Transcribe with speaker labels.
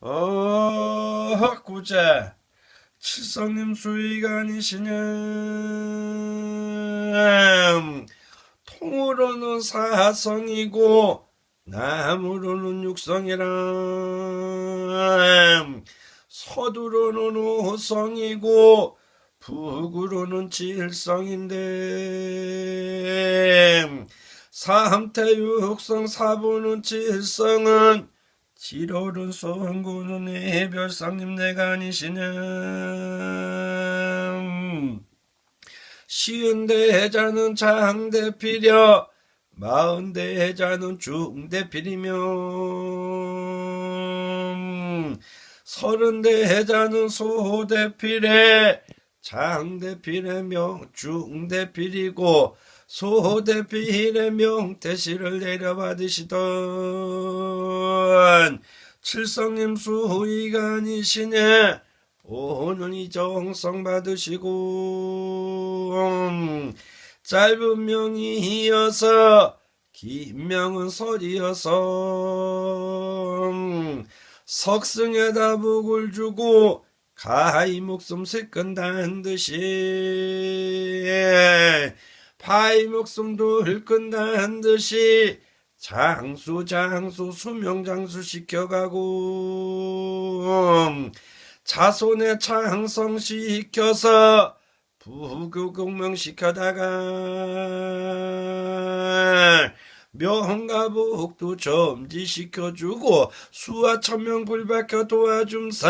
Speaker 1: 어, 구제. 칠성님 아니시냐. 통으로는 사성이고, 나무로는 육성이라. 서두로는 오성이고, 북으로는 칠성인데, 삼태육성 사부는 칠성은 지로른 송구는 해별상님 내가 아니시냐 시은 대자는 장대필여 마흔 대자는 중대필이며. 서른 대자는 소대필에 장대필의 명 중대필이고 소대필의 명태시를 내려받으시던 칠성님 수의가 아니시네. 오는 이 정성 받으시고 짧은 명이 이어서 긴 명은 설이어서 석승에다 복을 주고 가히 목숨 슬끈다는 듯이. 파이 목숨도 흘끈다는 듯이 장수 장수 수명 장수 시켜가고 자손의 창성 시켜서 부교 공명 시켜다가 명가복도 점지시켜주고 수와 천명 불박혀 도와줌사